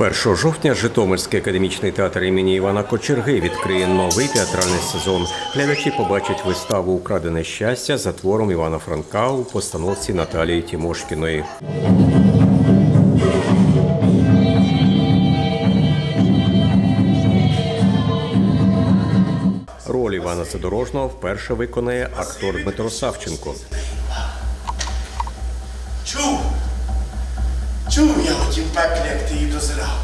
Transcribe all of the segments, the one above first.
1 жовтня Житомирський академічний театр імені Івана Кочерги відкриє новий театральний сезон. Глядачі побачать виставу Украдене щастя за твором Івана Франка у постановці Наталії Тімошкіної. Роль Івана Задорожного вперше виконає актор Дмитро Савченко. Чув? Я пеклі, як ти її дозирав.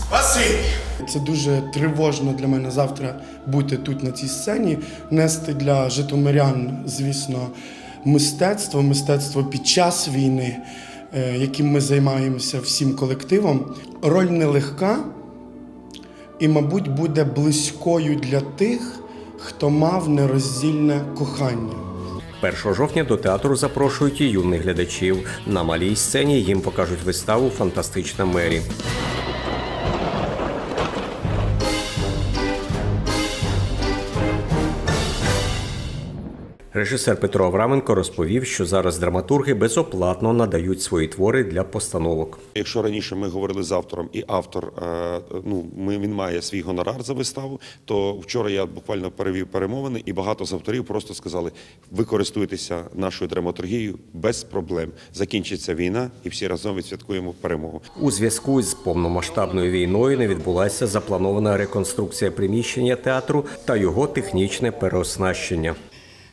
Спасибі. Це дуже тривожно для мене завтра бути тут на цій сцені, нести для житомирян, звісно, мистецтво, мистецтво під час війни, е, яким ми займаємося всім колективом. Роль нелегка і, мабуть, буде близькою для тих, хто мав нероздільне кохання. 1 жовтня до театру запрошують і юних глядачів. На малій сцені їм покажуть виставу Фантастична Мері. Режисер Петро Авраменко розповів, що зараз драматурги безоплатно надають свої твори для постановок. Якщо раніше ми говорили з автором, і автор е, ну він має свій гонорар за виставу, то вчора я буквально перевів перемовини, і багато з авторів просто сказали: ви користуєтеся нашою драматургією без проблем. Закінчиться війна, і всі разом відсвяткуємо перемогу. У зв'язку з повномасштабною війною не відбулася запланована реконструкція приміщення театру та його технічне переоснащення.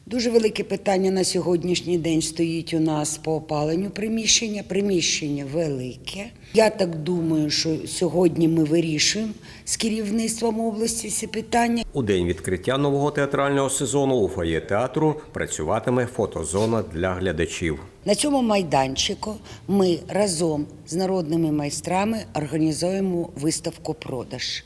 Дуже велике питання на сьогоднішній день стоїть у нас по опаленню приміщення. Приміщення велике. Я так думаю, що сьогодні ми вирішуємо з керівництвом області ці питання. У день відкриття нового театрального сезону у фоє театру працюватиме фотозона для глядачів. На цьому майданчику ми разом з народними майстрами організуємо виставку продаж.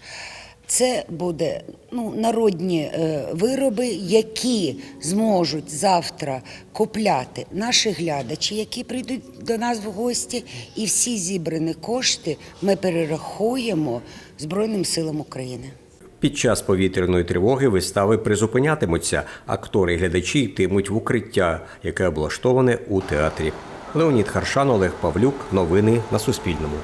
Це буде ну, народні е, вироби, які зможуть завтра купляти наші глядачі, які прийдуть до нас в гості, і всі зібрані кошти ми перерахуємо Збройним силам України. Під час повітряної тривоги вистави призупинятимуться. Актори і глядачі йтимуть в укриття, яке облаштоване у театрі. Леонід Харшан, Олег Павлюк. Новини на Суспільному.